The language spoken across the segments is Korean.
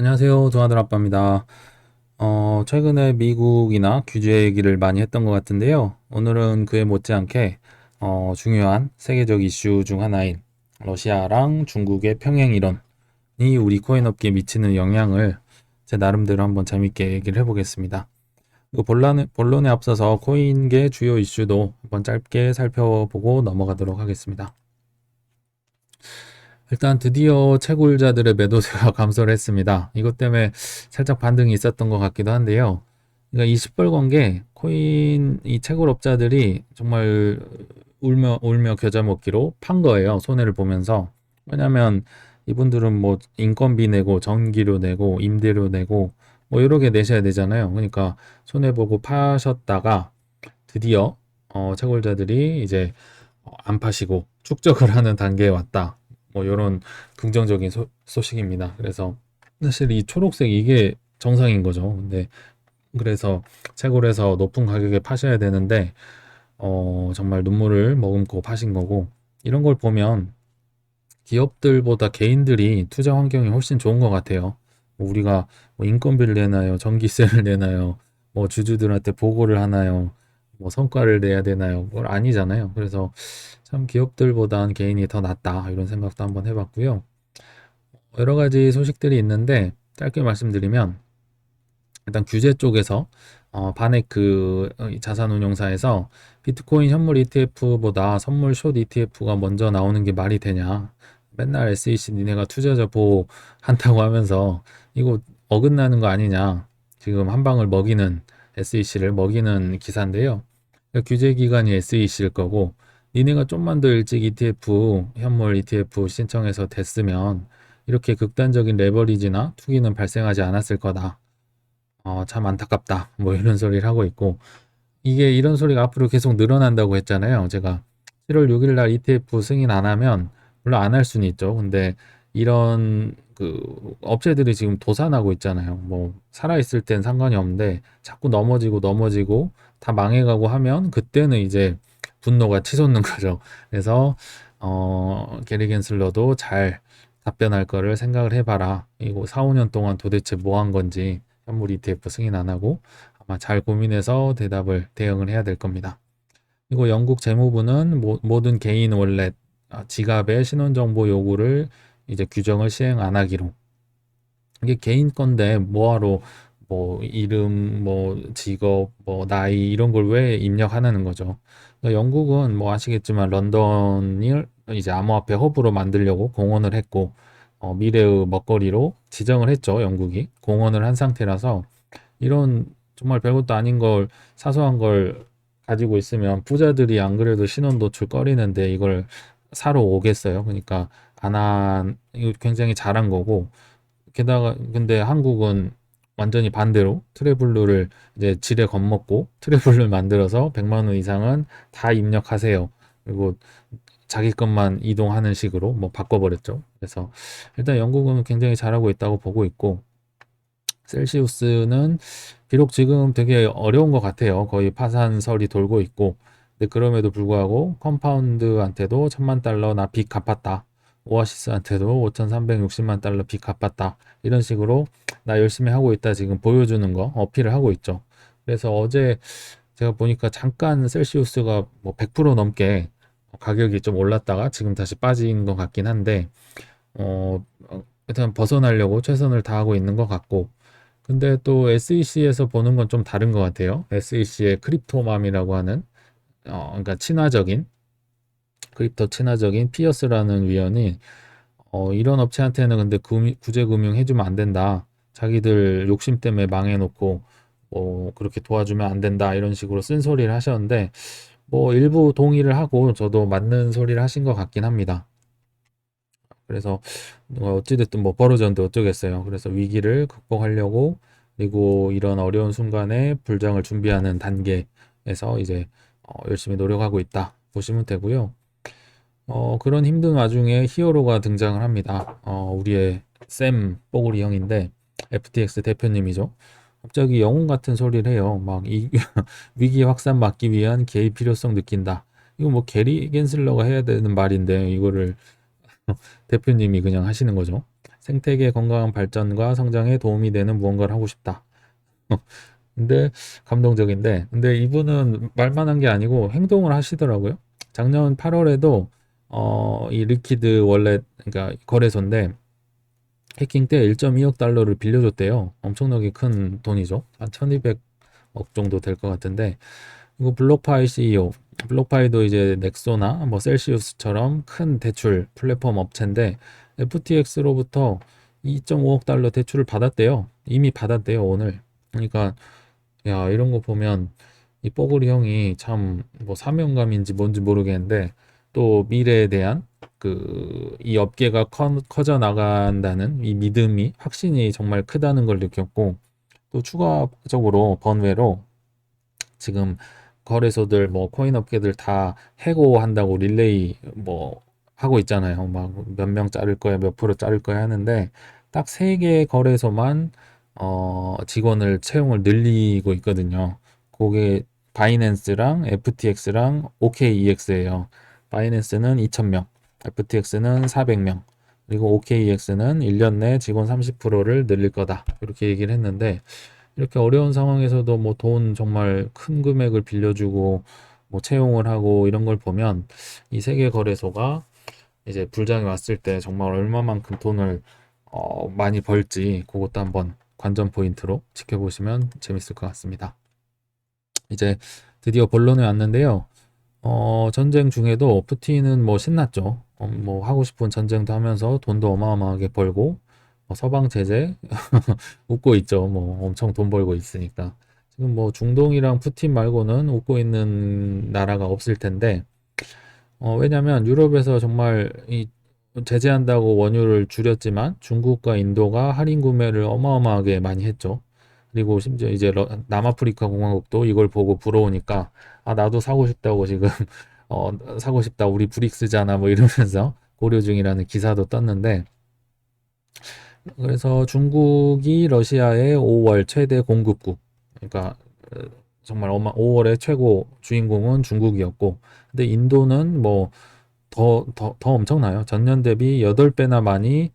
안녕하세요. 조아들 아빠입니다. 어, 최근에 미국이나 규제 얘기를 많이 했던 것 같은데요. 오늘은 그에 못지않게 어, 중요한 세계적 이슈 중 하나인 러시아랑 중국의 평행 이론이 우리 코인 업계에 미치는 영향을 제 나름대로 한번 재밌게 얘기를 해보겠습니다. 그 본론에, 본론에 앞서서 코인계 주요 이슈도 한번 짧게 살펴보고 넘어가도록 하겠습니다. 일단 드디어 채굴자들의 매도세가 감소를 했습니다. 이것 때문에 살짝 반등이 있었던 것 같기도 한데요. 그러니까 이 시뻘건 게 코인 이 채굴업자들이 정말 울며 울며 겨자 먹기로 판 거예요. 손해를 보면서. 왜냐면 이분들은 뭐 인건비 내고 전기료 내고 임대료 내고 뭐개 내셔야 되잖아요. 그러니까 손해 보고 파셨다가 드디어 어, 채굴자들이 이제 어, 안 파시고 축적을 하는 단계에 왔다. 뭐 이런 긍정적인 소, 소식입니다. 그래서 사실 이 초록색 이게 정상인 거죠. 근데 그래서 채굴해서 높은 가격에 파셔야 되는데 어, 정말 눈물을 머금고 파신 거고 이런 걸 보면 기업들보다 개인들이 투자 환경이 훨씬 좋은 것 같아요. 뭐 우리가 뭐 인건비를 내나요? 전기세를 내나요? 뭐 주주들한테 보고를 하나요? 뭐 성과를 내야 되나요? 그걸 아니잖아요. 그래서 참 기업들보단 개인이 더 낫다 이런 생각도 한번 해봤고요. 여러 가지 소식들이 있는데 짧게 말씀드리면 일단 규제 쪽에서 어, 반액 그 어, 자산운용사에서 비트코인 현물 ETF보다 선물 숏 ETF가 먼저 나오는 게 말이 되냐? 맨날 SEC 니네가 투자자 보호한다고 하면서 이거 어긋나는 거 아니냐? 지금 한 방을 먹이는 SEC를 먹이는 기사인데요. 규제 기관이 SEC일 거고 니네가 좀만 더 일찍 ETF, 현물 ETF 신청해서 됐으면 이렇게 극단적인 레버리지나 투기는 발생하지 않았을 거다. 어, 참 안타깝다. 뭐 이런 소리를 하고 있고 이게 이런 소리가 앞으로 계속 늘어난다고 했잖아요. 제가 7월 6일 날 ETF 승인 안 하면 물론 안 할 수는 있죠. 근데 이런 그 업체들이 지금 도산하고 있잖아요. 뭐 살아 있을 땐 상관이 없는데 자꾸 넘어지고 넘어지고 다 망해가고 하면 그때는 이제 분노가 치솟는 거죠. 그래서 어, 게리 겐슬러도 잘 답변할 거를 생각을 해봐라. 이거 4, 5년 동안 도대체 뭐 한 건지 현물 ETF 승인 안 하고 아마 잘 고민해서 대답을 대응을 해야 될 겁니다. 그리고 영국 재무부는 모, 모든 개인 월렛 아, 지갑의 신원정보 요구를 이제 규정을 시행 안 하기로 이게 개인 건데 뭐하러 뭐 이름, 뭐 직업, 뭐 나이 이런 걸 왜 입력하는 거죠. 그러니까 영국은 뭐 아시겠지만 런던을 이제 암호화폐 허브로 만들려고 공헌을 했고 어, 미래의 먹거리로 지정을 했죠. 영국이 공헌을 한 상태라서 이런 정말 별것도 아닌 걸 사소한 걸 가지고 있으면 부자들이 안 그래도 신원 도출 꺼리는데 이걸 사러 오겠어요. 그러니까 안 한, 이거 굉장히 잘한 거고 게다가 근데 한국은 완전히 반대로 트래블루를 이제 지레 겁먹고 트래블루를 만들어서 100만 원 이상은 다 입력하세요. 그리고 자기 것만 이동하는 식으로 뭐 바꿔버렸죠. 그래서 일단 영국은 굉장히 잘하고 있다고 보고 있고 셀시우스는 비록 지금 되게 어려운 것 같아요. 거의 파산설이 돌고 있고 근데 그럼에도 불구하고 컴파운드한테도 천만 달러 나 빚 갚았다. 오아시스한테도 5,360만 달러 빚 갚았다. 이런 식으로 나 열심히 하고 있다 지금 보여주는 거 어필을 하고 있죠. 그래서 어제 제가 보니까 잠깐 셀시우스가 뭐 100% 넘게 가격이 좀 올랐다가 지금 다시 빠진 것 같긴 한데 어 일단 벗어나려고 최선을 다하고 있는 것 같고 근데 또 SEC에서 보는 건 좀 다른 것 같아요. SEC의 크립토맘이라고 하는 어 그러니까 친화적인 크립토 친화적인 피어스라는 위원이 어, 이런 업체한테는 근데 구, 구제금융 해주면 안 된다. 자기들 욕심 때문에 망해놓고 뭐 그렇게 도와주면 안 된다 이런 식으로 쓴소리를 하셨는데 뭐 일부 동의를 하고 저도 맞는 소리를 하신 것 같긴 합니다. 그래서 뭐 어찌됐든 뭐 벌어졌는데 어쩌겠어요. 그래서 위기를 극복하려고 그리고 이런 어려운 순간에 불장을 준비하는 단계에서 이제 어, 열심히 노력하고 있다 보시면 되고요. 어, 그런 힘든 와중에 히어로가 등장을 합니다. 어, 우리의 샘 뽀글이 형인데 FTX 대표님이죠. 갑자기 영웅 같은 소리를 해요. 막 이 위기 확산 막기 위한 개입 필요성 느낀다. 이거 뭐 게리 겐슬러가 해야 되는 말인데 이거를 대표님이 그냥 하시는 거죠. 생태계 건강한 발전과 성장에 도움이 되는 무언가를 하고 싶다. 근데 감동적인데, 근데 이분은 말만 한 게 아니고 행동을 하시더라고요. 작년 8월에도 어, 이 리퀴드 원래 그러니까 거래소인데 해킹 때 1.2억 달러를 빌려줬대요. 엄청나게 큰 돈이죠. 한 1200억 정도 될 것 같은데 그리고 블록파이 CEO 블록파이도 이제 넥소나 뭐 셀시우스처럼 큰 대출 플랫폼 업체인데 FTX로부터 2.5억 달러 대출을 받았대요. 이미 받았대요, 오늘. 그러니까 야, 이런 거 보면 이 뽀글이 형이 참 뭐 사명감인지 뭔지 모르겠는데 또 미래에 대한 그 이 업계가 커, 커져 나간다는 이 믿음이 확신이 정말 크다는 걸 느꼈고 또 추가적으로 번외로 지금 거래소들 뭐 코인 업계들 다 해고한다고 릴레이 뭐 하고 있잖아요. 막 몇 명 자를 거야, 몇 프로 자를 거야 하는데 딱 세 개 거래소만 어 직원을 채용을 늘리고 있거든요. 그게 바이낸스랑 FTX랑 OKEX예요. 바이낸스는 2,000명, FTX는 400명, 그리고 OKEX는 1년 내 직원 30%를 늘릴 거다. 이렇게 얘기를 했는데 이렇게 어려운 상황에서도 뭐 돈 정말 큰 금액을 빌려주고 뭐 채용을 하고 이런 걸 보면 이 세계 거래소가 이제 불장이 왔을 때 정말 얼마만큼 돈을 어 많이 벌지 그것도 한번 관전 포인트로 지켜보시면 재밌을 것 같습니다. 이제 드디어 본론에 왔는데요. 어, 전쟁 중에도 푸틴은 뭐 신났죠. 어, 뭐 하고 싶은 전쟁도 하면서 돈도 어마어마하게 벌고 뭐 서방 제재 웃고 있죠. 뭐 엄청 돈 벌고 있으니까. 지금 뭐 중동이랑 푸틴 말고는 웃고 있는 나라가 없을 텐데 어, 왜냐면 유럽에서 정말 이 제재한다고 원유를 줄였지만 중국과 인도가 할인 구매를 어마어마하게 많이 했죠. 그리고 심지어 이제 러- 남아프리카 공화국도 이걸 보고 부러우니까 아 나도 사고 싶다고 지금 어 사고 싶다. 우리 브릭스잖아. 뭐 이러면서 고려 중이라는 기사도 떴는데. 그래서 중국이 러시아의 5월 최대 공급국. 그러니까 어, 정말 어마 5월의 최고 주인공은 중국이었고. 근데 인도는 뭐 더, 더, 더 엄청나요. 전년 대비 8배나 많이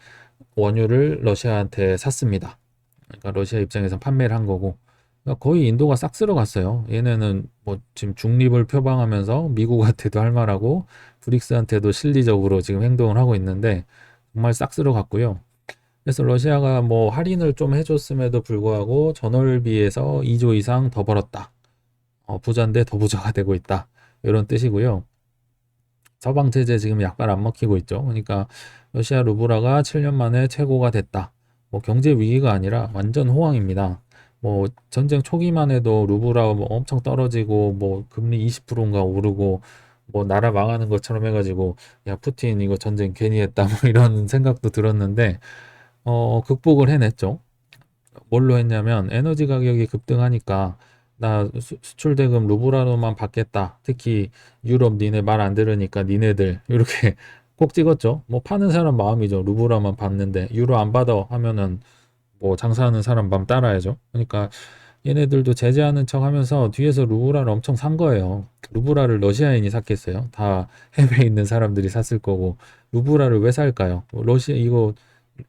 원유를 러시아한테 샀습니다. 그러니까 러시아 입장에서 판매를 한 거고 그러니까 거의 인도가 싹 쓸어갔어요. 얘네는 뭐 지금 중립을 표방하면서 미국한테도 할 말하고 브릭스한테도 실리적으로 지금 행동을 하고 있는데 정말 싹 쓸어갔고요. 그래서 러시아가 뭐 할인을 좀 해줬음에도 불구하고 전월비에서 2조 이상 더 벌었다. 어, 부자인데 더 부자가 되고 있다. 이런 뜻이고요. 서방 제재 지금 약발 안 먹히고 있죠. 그러니까 러시아 루브라가 7년 만에 최고가 됐다. 뭐 경제 위기가 아니라 완전 호황입니다. 뭐 전쟁 초기만 해도 루브라 뭐 엄청 떨어지고 뭐 금리 20%인가 오르고 뭐 나라 망하는 것처럼 해가지고 야 푸틴 이거 전쟁 괜히 했다 뭐 이런 생각도 들었는데 어 극복을 해냈죠. 뭘로 했냐면 에너지 가격이 급등하니까 나 수, 수출 대금 루브라로만 받겠다. 특히 유럽 니네 말 안 들으니까 니네들 이렇게 꼭 찍었죠. 뭐 파는 사람 마음이죠. 루브라만 받는데 유로 안 받아 하면은 뭐 장사하는 사람 마음 따라야죠. 그러니까 얘네들도 제재하는 척 하면서 뒤에서 루브라를 엄청 산 거예요. 루브라를 러시아인이 샀겠어요. 다 해외에 있는 사람들이 샀을 거고 루브라를 왜 살까요? 러시아 이거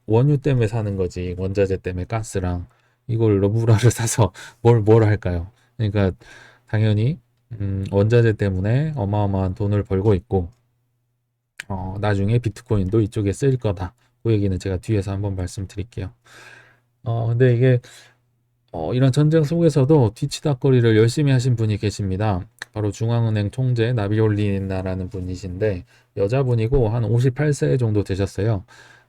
원유 때문에 사는 거지. 원자재 때문에 가스랑 이걸 루브라를 사서 뭘뭘 할까요? 그러니까 당연히 음, 원자재 때문에 어마어마한 돈을 벌고 있고 어, 나중에 비트코인도 이쪽에 쓰일 거다. 그 얘기는 제가 뒤에서 한번 말씀드릴게요. 어, 근데 이게 어, 이런 전쟁 속에서도 뒤치다거리를 열심히 하신 분이 계십니다. 바로 중앙은행 총재 나비올리나라는 분이신데 여자분이고 한 58세 정도 되셨어요.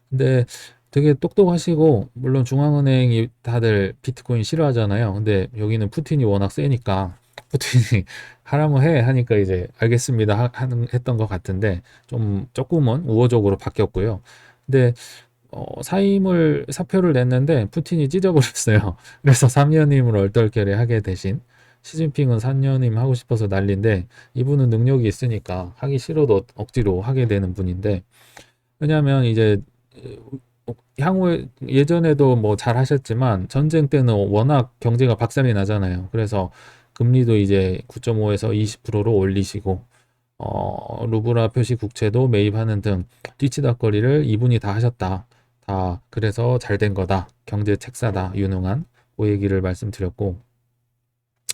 근데 되게 똑똑하시고 물론 중앙은행이 다들 비트코인 싫어하잖아요. 근데 여기는 푸틴이 워낙 세니까 푸틴이 하라면 해 하니까 이제 알겠습니다 하, 하는 했던 것 같은데 좀 조금은 우호적으로 바뀌었고요. 근데 어, 사임을 사표를 냈는데 푸틴이 찢어버렸어요. 그래서 3년임을 얼떨결에 하게 되신 시진핑은 3년임 하고 싶어서 난리인데 이분은 능력이 있으니까 하기 싫어도 억지로 하게 되는 분인데 왜냐하면 이제 어, 향후에 예전에도 뭐 잘 하셨지만 전쟁 때는 워낙 경제가 박살이 나잖아요. 그래서 금리도 이제 9.5에서 20%로 올리시고 어, 루브라 표시 국채도 매입하는 등 뒤치다거리를 이분이 다 하셨다. 다 그래서 잘 된 거다. 경제 책사다. 유능한 그 얘기를 말씀드렸고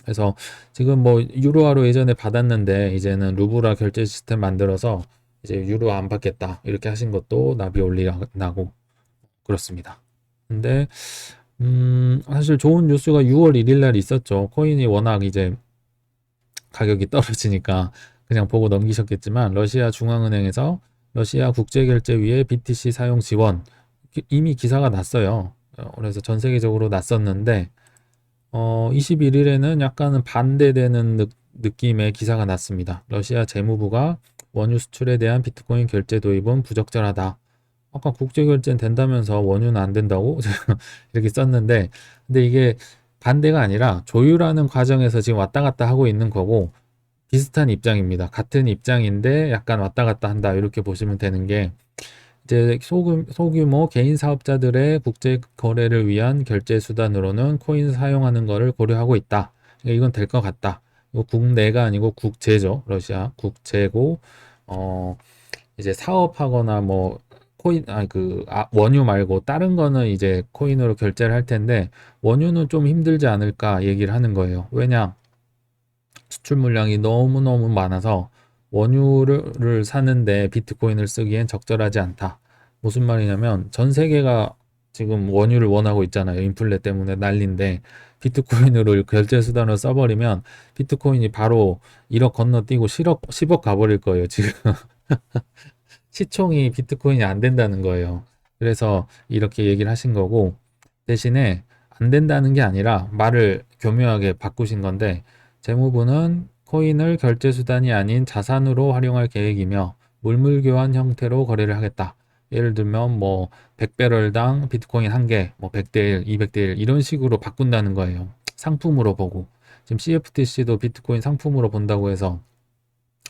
그래서 지금 뭐 유로화로 예전에 받았는데 이제는 루브라 결제 시스템 만들어서 이제 유로 안 받겠다 이렇게 하신 것도 나비 올리나고 그렇습니다. 근데 음 사실 좋은 뉴스가 6월 1일 날 있었죠. 코인이 워낙 이제 가격이 떨어지니까 그냥 보고 넘기셨겠지만 러시아 중앙은행에서 러시아 국제결제위의 BTC 사용 지원 이미 기사가 났어요. 어, 그래서 전 세계적으로 났었는데 어 21일에는 약간은 반대되는 느, 느낌의 기사가 났습니다. 러시아 재무부가 원유 수출에 대한 비트코인 결제 도입은 부적절하다. 아까 국제 결제는 된다면서 원유는 안 된다고 이렇게 썼는데 근데 이게 반대가 아니라 조율하는 과정에서 지금 왔다 갔다 하고 있는 거고 비슷한 입장입니다. 같은 입장인데 약간 왔다 갔다 한다 이렇게 보시면 되는 게 이제 소규, 소규모 개인 사업자들의 국제 거래를 위한 결제 수단으로는 코인 사용하는 것을 고려하고 있다. 그러니까 이건 될 것 같다. 국내가 아니고 국제죠. 러시아 국제고 어 이제 사업하거나 뭐 코인 아그 아, 원유 말고 다른 거는 이제 코인으로 결제를 할 텐데 원유는 좀 힘들지 않을까 얘기를 하는 거예요. 왜냐 수출 물량이 너무 너무 많아서 원유를 사는데 비트코인을 쓰기엔 적절하지 않다. 무슨 말이냐면 전 세계가 지금 원유를 원하고 있잖아요. 인플레 때문에 난린데 비트코인으로 결제 수단으로 써버리면 비트코인이 바로 1억 건너뛰고 10억, 10억 가버릴 거예요. 지금 시총이 비트코인이 안 된다는 거예요. 그래서 이렇게 얘기를 하신 거고 대신에 안 된다는 게 아니라 말을 교묘하게 바꾸신 건데 재무부는 코인을 결제 수단이 아닌 자산으로 활용할 계획이며 물물 교환 형태로 거래를 하겠다. 예를 들면 뭐 100배럴당 비트코인 1개, 뭐 100대 1, 200대 1 이런 식으로 바꾼다는 거예요. 상품으로 보고. 지금 CFTC도 비트코인 상품으로 본다고 해서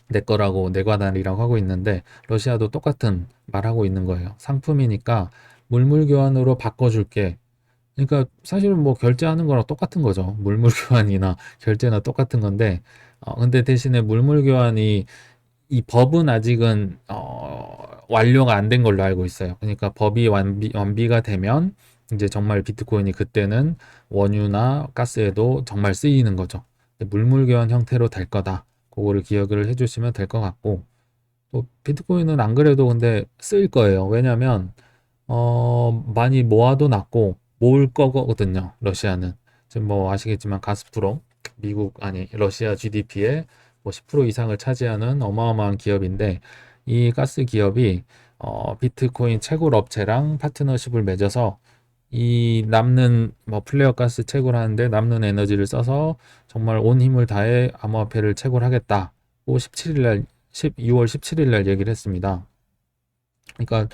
내 거라고 내 관할이라고 하고 있는데 러시아도 똑같은 말하고 있는 거예요. 상품이니까 물물 교환으로 바꿔줄게. 그러니까 사실은 뭐 결제하는 거랑 똑같은 거죠. 물물 교환이나 결제나 똑같은 건데 어 근데 대신에 물물 교환이 이 법은 아직은 어 완료가 안 된 걸로 알고 있어요. 그러니까 법이 완비, 완비가 되면 이제 정말 비트코인이 그때는 원유나 가스에도 정말 쓰이는 거죠. 물물 교환 형태로 될 거다. 그거를 기억을 해주시면 될 것 같고 또 비트코인은 안 그래도 근데 쓰일 거예요. 왜냐하면 어 많이 모아도 놨고 모을 거거든요. 러시아는 지금 뭐 아시겠지만 가스프롬 미국 아니 러시아 GDP의 뭐 10% 이상을 차지하는 어마어마한 기업인데 이 가스 기업이 어 비트코인 채굴 업체랑 파트너십을 맺어서 이 남는 뭐 플레어 가스 채굴하는데 남는 에너지를 써서 정말 온 힘을 다해 암호화폐를 채굴하겠다. 17일 날 12월 17일 날 얘기를 했습니다. 그러니까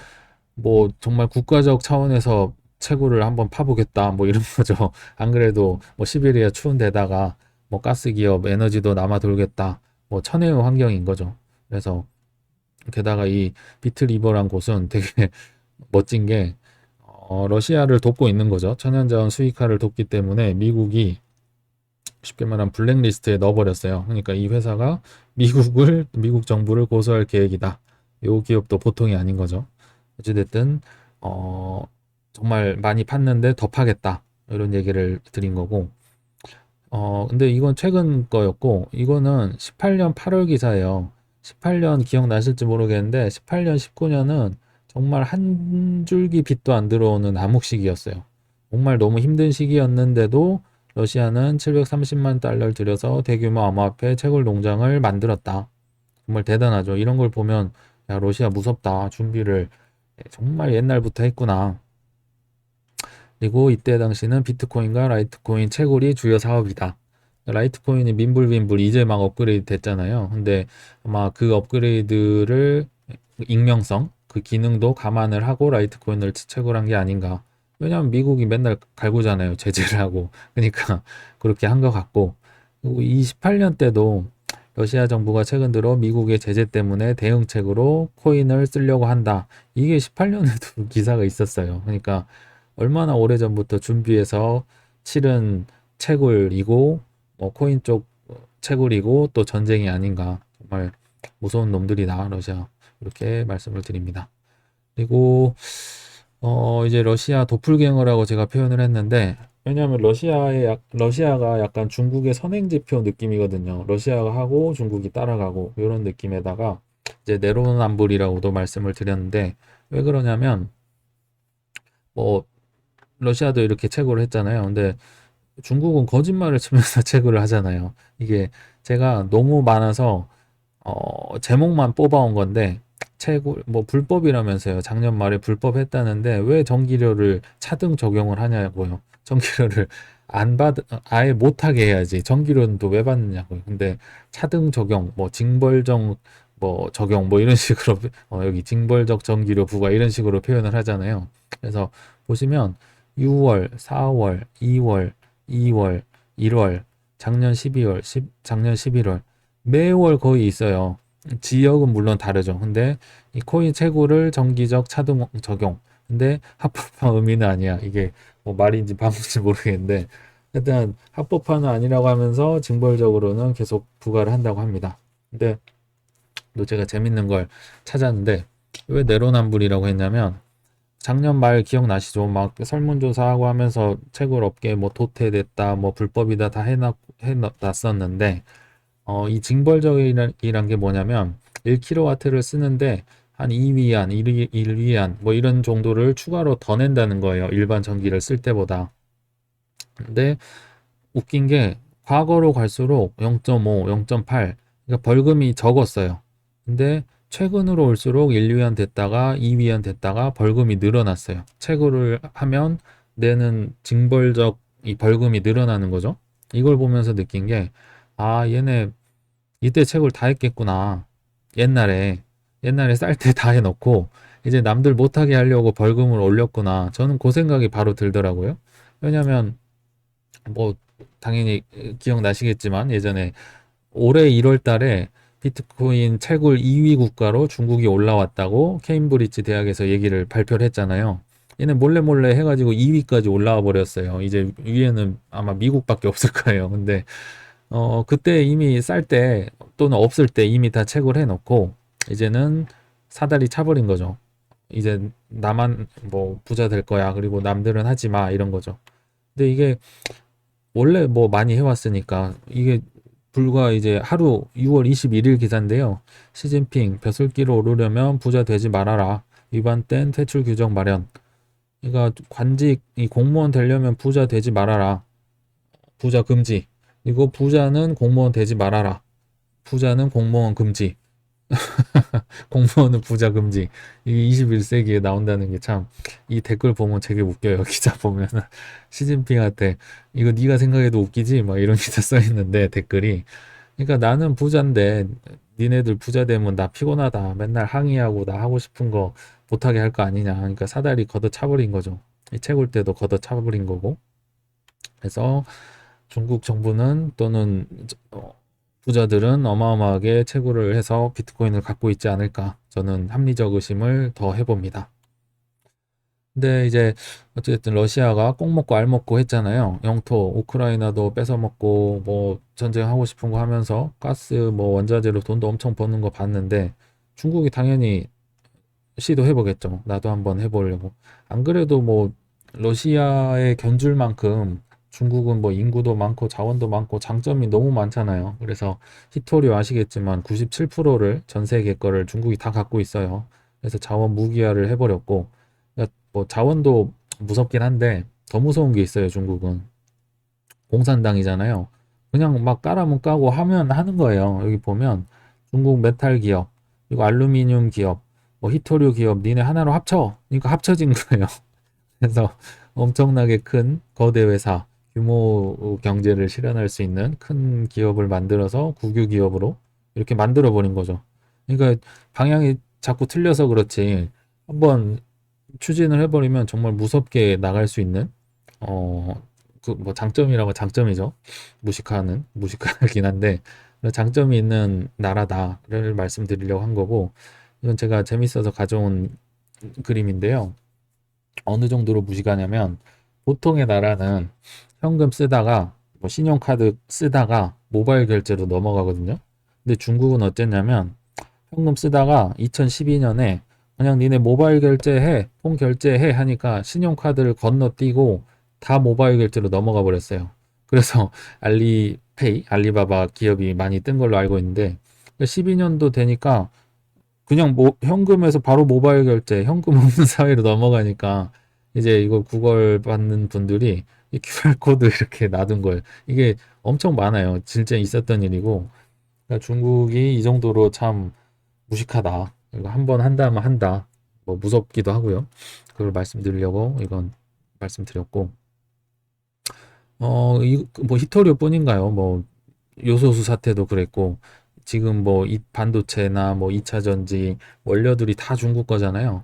뭐 정말 국가적 차원에서 채굴을 한번 파보겠다 뭐 이런 거죠. 안 그래도 뭐 시베리아 추운 데다가 뭐 가스 기업 에너지도 남아 돌겠다. 뭐 천혜의 환경인 거죠. 그래서 게다가 이 비트리버란 곳은 되게 멋진 게 어, 러시아를 돕고 있는 거죠. 천연자원 수익화를 돕기 때문에 미국이 쉽게 말하면 블랙리스트에 넣어버렸어요. 그러니까 이 회사가 미국을 미국 정부를 고소할 계획이다. 요 기업도 보통이 아닌 거죠. 어찌됐든 어, 정말 많이 팠는데 더 파겠다. 이런 얘기를 드린 거고. 어, 근데 이건 최근 거였고, 이거는 18년 8월 기사예요. 18년 기억나실지 모르겠는데, 18년, 19년은 정말 한 줄기 빛도 안 들어오는 암흑 시기였어요. 정말 너무 힘든 시기였는데도 러시아는 730만 달러를 들여서 대규모 암호화폐 채굴 농장을 만들었다. 정말 대단하죠. 이런 걸 보면 야 러시아 무섭다. 준비를 정말 옛날부터 했구나. 그리고 이때 당시는 비트코인과 라이트코인 채굴이 주요 사업이다. 라이트코인이 민불민불 이제 막 업그레이드 됐잖아요. 근데 아마 그 업그레이드를 익명성 그 기능도 감안을 하고 라이트코인을 채굴 한게 아닌가. 왜냐하면 미국이 맨날 갈구잖아요. 제재를 하고. 그러니까 그렇게 한 것 같고. 그리고 28년 때도 러시아 정부가 최근 들어 미국의 제재 때문에 대응책으로 코인을 쓰려고 한다. 이게 18년에도 기사가 있었어요. 그러니까 얼마나 오래전부터 준비해서 치른 채굴이고 뭐 코인 쪽 채굴이고 또 전쟁이 아닌가. 정말 무서운 놈들이다. 러시아. 이렇게 말씀을 드립니다. 그리고 어, 이제 러시아 도플갱어라고 제가 표현을 했는데, 왜냐하면 러시아의, 약- 러시아가 약간 중국의 선행지표 느낌이거든요. 러시아가 하고 중국이 따라가고, 이런 느낌에다가, 이제 내로남불이라고도 말씀을 드렸는데, 왜 그러냐면, 뭐, 러시아도 이렇게 채굴을 했잖아요. 근데 중국은 거짓말을 치면서 채굴을 하잖아요. 이게 제가 너무 많아서, 어, 제목만 뽑아온 건데, 채굴, 뭐 불법이라면서요. 작년 말에 불법했다는데 왜 전기료를 차등 적용을 하냐고요. 전기료를 안 받, 아예 못하게 해야지. 전기료는 또 왜 받느냐고요. 근데 차등 적용, 뭐 징벌적 뭐 적용, 뭐 이런 식으로 어, 여기 징벌적 전기료 부과 이런 식으로 표현을 하잖아요. 그래서 보시면 6월, 4월, 2월, 2월, 1월, 작년 12월, 10, 작년 11월 매월 거의 있어요. 지역은 물론 다르죠. 근데 이 코인 채굴을 정기적 차등 적용. 근데 합법화 의미는 아니야. 이게 뭐 말인지 방인지 모르겠는데 일단 합법화는 아니라고 하면서 징벌적으로는 계속 부과를 한다고 합니다. 근데 또 제가 재밌는 걸 찾았는데 왜 내로남불이라고 했냐면 작년 말 기억나시죠? 막 설문조사하고 하면서 채굴 업계 뭐 도태됐다, 뭐 불법이다 다 해놨, 해놨었는데 어, 이 징벌적이란 게 뭐냐면 1kW를 쓰는데 한 2위안, 1위안 뭐 이런 정도를 추가로 더 낸다는 거예요. 일반 전기를 쓸 때보다. 근데 웃긴 게 과거로 갈수록 0.5, 0.8 그러니까 벌금이 적었어요. 근데 최근으로 올수록 1위안 됐다가 2위안 됐다가 벌금이 늘어났어요. 채굴을 하면 내는 징벌적 이 벌금이 늘어나는 거죠. 이걸 보면서 느낀 게 아, 얘네 이때 채굴 다 했겠구나. 옛날에, 옛날에 쌀 때 다 해놓고, 이제 남들 못하게 하려고 벌금을 올렸구나. 저는 그 생각이 바로 들더라고요. 왜냐면, 뭐, 당연히 기억나시겠지만, 예전에 올해 1월 달에 비트코인 채굴 2위 국가로 중국이 올라왔다고 케임브리지 대학에서 얘기를 발표를 했잖아요. 얘는 몰래 몰래 해가지고 2위까지 올라와 버렸어요. 이제 위에는 아마 미국밖에 없을 거예요. 근데 어, 그때 이미 쌀 때 또는 없을 때 이미 다 채굴 해 놓고 이제는 사다리 차버린 거죠. 이제 나만 뭐 부자 될 거야. 그리고 남들은 하지 마. 이런 거죠. 근데 이게 원래 뭐 많이 해왔으니까 이게 불과 이제 하루 6월 21일 기사인데요. 시진핑 벼슬길을 오르려면 부자 되지 말아라. 위반된 퇴출 규정 마련. 그러니까 관직 이 공무원 되려면 부자 되지 말아라. 부자 금지. 이거 부자는 공무원 되지 말아라. 부자는 공무원 금지. 공무원은 부자 금지. 이게 21세기에 나온다는 게 참, 이 댓글 보면 되게 웃겨요. 기자 보면은. 시진핑한테, 이거 네가 생각해도 웃기지? 막 이런 기사 써 있는데, 댓글이. 그러니까 나는 부자인데, 니네들 부자 되면 나 피곤하다. 맨날 항의하고 나 하고 싶은 거 못하게 할 거 아니냐. 그러니까 사다리 걷어 차버린 거죠. 이 채굴 때도 걷어 차버린 거고. 그래서, 중국 정부는 또는 어, 부자들은 어마어마하게 채굴을 해서 비트코인을 갖고 있지 않을까 저는 합리적 의심을 더 해봅니다. 근데 이제 어쨌든 러시아가 꽁 먹고 알 먹고 했잖아요. 영토 우크라이나도 뺏어 먹고 뭐 전쟁하고 싶은 거 하면서 가스 뭐 원자재로 돈도 엄청 버는 거 봤는데 중국이 당연히 시도해 보겠죠. 나도 한번 해 보려고. 안 그래도 뭐 러시아에 견줄 만큼 중국은 뭐 인구도 많고 자원도 많고 장점이 너무 많잖아요. 그래서 히토리오 아시겠지만 97%를 전 세계 거를 중국이 다 갖고 있어요. 그래서 자원 무기화를 해버렸고, 그러니까 뭐 자원도 무섭긴 한데 더 무서운 게 있어요. 중국은 공산당이잖아요. 그냥 막 까라면 까고 하면 하는 거예요. 여기 보면 중국 메탈 기업, 그리고 알루미늄 기업, 뭐 히토류 기업, 니네 하나로 합쳐. 그러니까 합쳐진 거예요. 그래서 엄청나게 큰 거대 회사, 규모 경제를 실현할 수 있는 큰 기업을 만들어서 국유 기업으로 이렇게 만들어 버린 거죠. 그러니까 방향이 자꾸 틀려서 그렇지 한번 추진을 해버리면 정말 무섭게 나갈 수 있는 어 그 뭐 장점이라고 장점이죠. 무식하는 무식하긴 한데 장점이 있는 나라다를 말씀드리려고 한 거고 이건 제가 재밌어서 가져온 그림인데요. 어느 정도로 무식하냐면 보통의 나라는 현금 쓰다가 뭐 신용카드 쓰다가 모바일 결제로 넘어가거든요. 근데 중국은 어땠냐면 현금 쓰다가 2012년에 그냥 니네 모바일 결제해, 폰 결제해 하니까 신용카드를 건너뛰고 다 모바일 결제로 넘어가 버렸어요. 그래서 알리페이, 알리바바 기업이 많이 뜬 걸로 알고 있는데 12년도 되니까 그냥 뭐 현금에서 바로 모바일 결제, 현금 없는 사회로 넘어가니까 이제 이걸 구걸 받는 분들이 이 QR코드 이렇게 놔둔 거예요. 이게 엄청 많아요. 진짜 있었던 일이고 그러니까 중국이 이 정도로 참 무식하다. 이거 한 번 한다면 한다. 뭐 무섭기도 하고요. 그걸 말씀드리려고 이건 말씀드렸고 어, 이, 뭐 히토류 뿐인가요? 뭐 요소수 사태도 그랬고 지금 뭐 이 반도체나 뭐 2차 전지 원료들이 다 중국 거잖아요.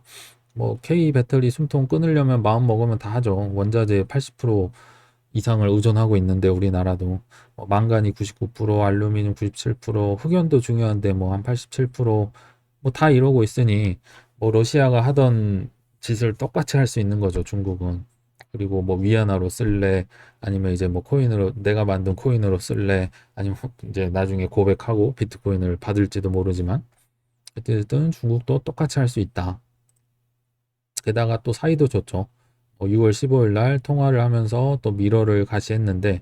뭐 K 배터리 숨통 끊으려면 마음 먹으면 다 하죠. 원자재 80% 이상을 의존하고 있는데 우리나라도 뭐 망간이 99%, 알루미늄 97%, 흑연도 중요한데 뭐 한 87%, 뭐 다 이러고 있으니 뭐 러시아가 하던 짓을 똑같이 할 수 있는 거죠, 중국은. 그리고 뭐 위안화로 쓸래, 아니면 이제 뭐 코인으로 내가 만든 코인으로 쓸래, 아니면 이제 나중에 고백하고 비트코인을 받을지도 모르지만 어쨌든 중국도 똑같이 할 수 있다. 게다가 또 사이도 좋죠. 뭐 6월 15일 날 통화를 하면서 또 미러를 같이 했는데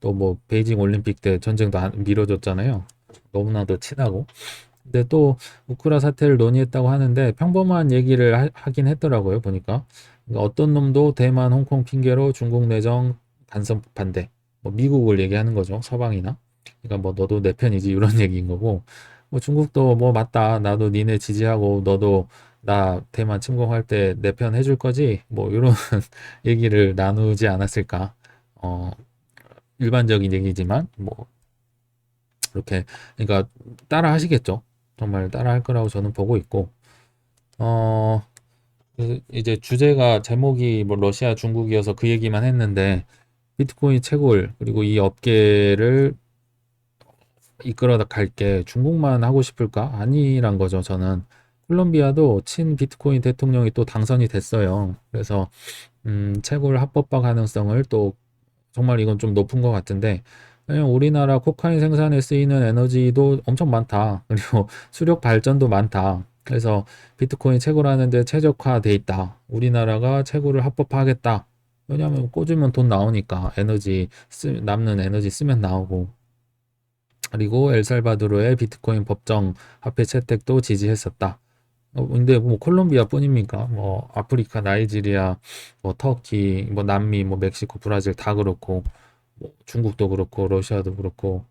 또 뭐 베이징 올림픽 때 전쟁도 안- 미뤄졌잖아요. 너무나도 친하고. 근데 또 우크라 사태를 논의했다고 하는데 평범한 얘기를 하, 하긴 했더라고요. 보니까 그러니까 어떤 놈도 대만, 홍콩 핑계로 중국 내정 간섭 반대. 뭐 미국을 얘기하는 거죠. 서방이나. 그러니까 뭐 너도 내 편이지 이런 얘기인 거고. 뭐 중국도 뭐 맞다. 나도 니네 지지하고 너도 나 대만 침공할 때 내 편 해줄 거지? 뭐 이런 얘기를 나누지 않았을까. 어, 일반적인 얘기지만 뭐 이렇게 그러니까 따라 하시겠죠. 정말 따라 할 거라고 저는 보고 있고. 어, 그 이제 주제가 제목이 뭐 러시아 중국이어서 그 얘기만 했는데 비트코인 채굴 그리고 이 업계를 이끌어 갈게 중국만 하고 싶을까? 아니란 거죠, 저는. 콜롬비아도 친 비트코인 대통령이 또 당선이 됐어요. 그래서 음, 채굴 합법화 가능성을 또 정말 이건 좀 높은 것 같은데 왜냐면 우리나라 코카인 생산에 쓰이는 에너지도 엄청 많다. 그리고 수력 발전도 많다. 그래서 비트코인 채굴하는데 최적화돼 있다. 우리나라가 채굴을 합법화하겠다. 왜냐하면 꽂으면 돈 나오니까 에너지 쓰, 남는 에너지 쓰면 나오고 그리고 엘살바도르의 비트코인 법정 화폐 채택도 지지했었다. 어, 근데 뭐 콜롬비아뿐입니까? 뭐 아프리카, 나이지리아, 뭐 터키, 뭐 남미, 뭐 멕시코, 브라질 다 그렇고 뭐 중국도 그렇고 러시아도 그렇고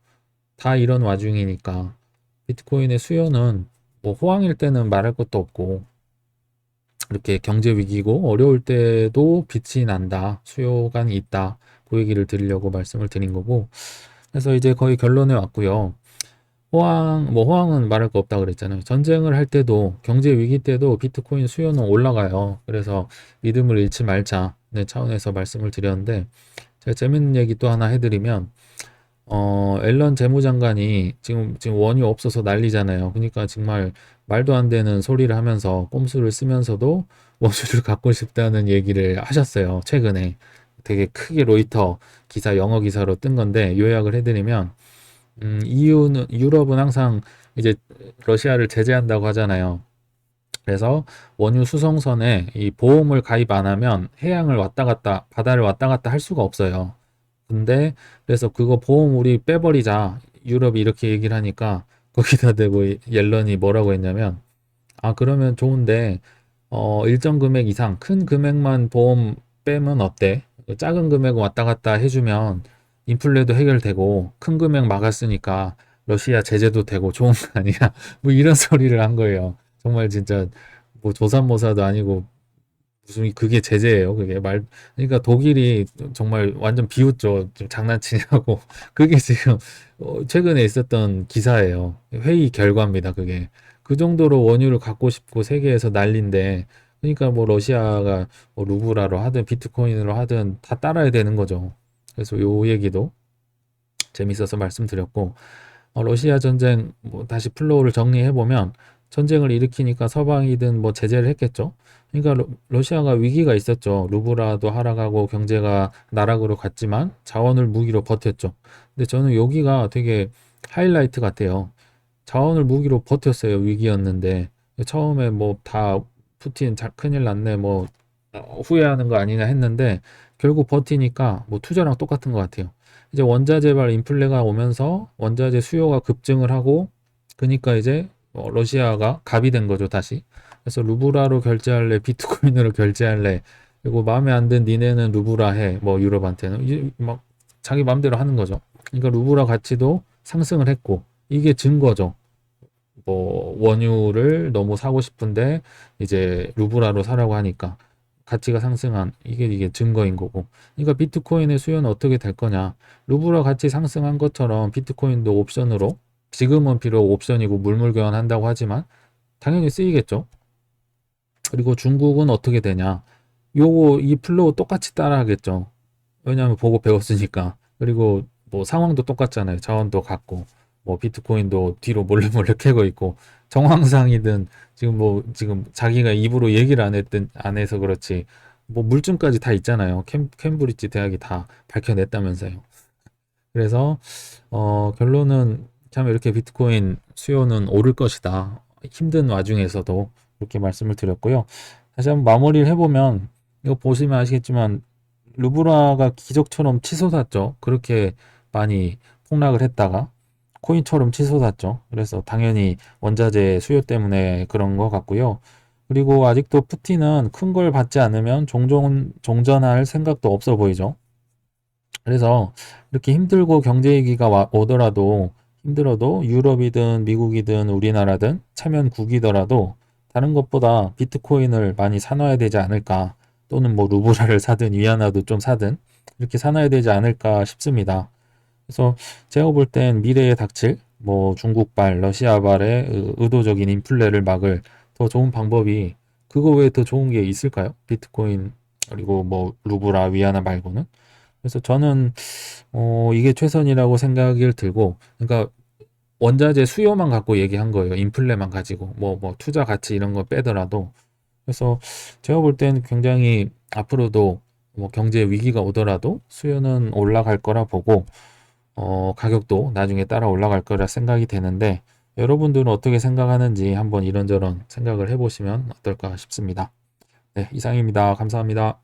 다 이런 와중이니까 비트코인의 수요는 뭐 호황일 때는 말할 것도 없고 이렇게 경제 위기고 어려울 때도 빛이 난다. 수요가 있다. 그 얘기를 드리려고 말씀을 드린 거고 그래서 이제 거의 결론에 왔고요. 호황, 뭐 호황은 말할 거 없다 그랬잖아요. 전쟁을 할 때도 경제 위기 때도 비트코인 수요는 올라가요. 그래서 믿음을 잃지 말자. 네, 차원에서 말씀을 드렸는데 제가 재밌는 얘기 또 하나 해드리면 어, 앨런 재무장관이 지금 지금 원이 없어서 난리잖아요. 그러니까 정말 말도 안 되는 소리를 하면서 꼼수를 쓰면서도 원수를 갖고 싶다는 얘기를 하셨어요. 최근에 되게 크게 로이터 기사 영어 기사로 뜬 건데 요약을 해드리면 음, EU는 유럽은 항상 이제 러시아를 제재한다고 하잖아요. 그래서 원유 수송선에 이 보험을 가입 안 하면 해양을 왔다 갔다 바다를 왔다 갔다 할 수가 없어요. 근데 그래서 그거 보험 우리 빼버리자 유럽이 이렇게 얘기를 하니까 거기다 대고 옐런이 뭐라고 했냐면 아 그러면 좋은데 어 일정 금액 이상 큰 금액만 보험 빼면 어때? 작은 금액 왔다 갔다 해주면 인플레도 해결되고 큰 금액 막았으니까 러시아 제재도 되고 좋은 거 아니야? 뭐 이런 소리를 한 거예요. 정말 진짜 뭐 조삼모사도 아니고 무슨 그게 제재예요. 그게 말 그러니까 독일이 정말 완전 비웃죠. 좀 장난치냐고. 그게 지금 어, 최근에 있었던 기사예요. 회의 결과입니다. 그게 그 정도로 원유를 갖고 싶고 세계에서 난리인데 그러니까 뭐 러시아가 뭐 루블화로 하든 비트코인으로 하든 다 따라야 되는 거죠. 그래서 요 얘기도 재밌어서 말씀드렸고 어, 러시아 전쟁 뭐 다시 플로우를 정리해 보면 전쟁을 일으키니까 서방이든 뭐 제재를 했겠죠. 그러니까 러, 러시아가 위기가 있었죠. 루블화도 하락하고 경제가 나락으로 갔지만 자원을 무기로 버텼죠. 근데 저는 여기가 되게 하이라이트 같아요. 자원을 무기로 버텼어요. 위기였는데 처음에 뭐 다 푸틴 자, 큰일 났네 뭐 어, 후회하는 거 아니냐 했는데 결국 버티니까 뭐 투자랑 똑같은 것 같아요. 이제 원자재발 인플레가 오면서 원자재 수요가 급증을 하고 그러니까 이제 어, 러시아가 갑이 된 거죠 다시. 그래서 루브라로 결제할래 비트코인으로 결제할래 그리고 마음에 안 든 니네는 루브라 해 뭐 유럽한테는 이제 막 자기 마음대로 하는 거죠. 그러니까 루브라 가치도 상승을 했고 이게 증거죠. 뭐 원유를 너무 사고 싶은데 이제 루브라로 사라고 하니까 가치가 상승한 이게 이게 증거인 거고. 그러니까 비트코인의 수요는 어떻게 될 거냐? 루브라 가치 상승한 것처럼 비트코인도 옵션으로 지금은 비록 옵션이고 물물 교환한다고 하지만 당연히 쓰이겠죠. 그리고 중국은 어떻게 되냐? 요거 이 플로우 똑같이 따라 하겠죠. 왜냐하면 보고 배웠으니까. 그리고 뭐 상황도 똑같잖아요. 자원도 같고 뭐 비트코인도 뒤로 몰래 몰래 캐고 있고 정황상이든 지금 뭐 지금 자기가 입으로 얘기를 안 했든 안 해서 그렇지 뭐 물증까지 다 있잖아요. 캠, 캠브리지 대학이 다 밝혀냈다면서요. 그래서 어 결론은 참 이렇게 비트코인 수요는 오를 것이다. 힘든 와중에서도 이렇게 말씀을 드렸고요. 다시 한번 마무리를 해보면 이거 보시면 아시겠지만 루브라가 기적처럼 치솟았죠. 그렇게 많이 폭락을 했다가 코인처럼 치솟았죠. 그래서 당연히 원자재 수요 때문에 그런 것 같고요. 그리고 아직도 푸틴은 큰 걸 받지 않으면 종종 종전할 생각도 없어 보이죠. 그래서 이렇게 힘들고 경제 위기가 와- 오더라도 힘들어도 유럽이든 미국이든 우리나라든 체면국이더라도 다른 것보다 비트코인을 많이 사놔야 되지 않을까 또는 뭐 루브라를 사든 위안화도 좀 사든 이렇게 사놔야 되지 않을까 싶습니다. 그래서 제가 볼 땐 미래에 닥칠 뭐 중국발, 러시아발의 의- 의도적인 인플레를 막을 더 좋은 방법이 그거 외에 더 좋은 게 있을까요? 비트코인 그리고 뭐 루브라, 위안화 말고는. 그래서 저는 어 이게 최선이라고 생각이 들고 그러니까 원자재 수요만 갖고 얘기한 거예요. 인플레만 가지고 뭐뭐 투자 가치 이런 거 빼더라도 그래서 제가 볼 땐 굉장히 앞으로도 뭐 경제 위기가 오더라도 수요는 올라갈 거라 보고 어, 가격도 나중에 따라 올라갈 거라 생각이 되는데 여러분들은 어떻게 생각하는지 한번 이런저런 생각을 해보시면 어떨까 싶습니다. 네, 이상입니다. 감사합니다.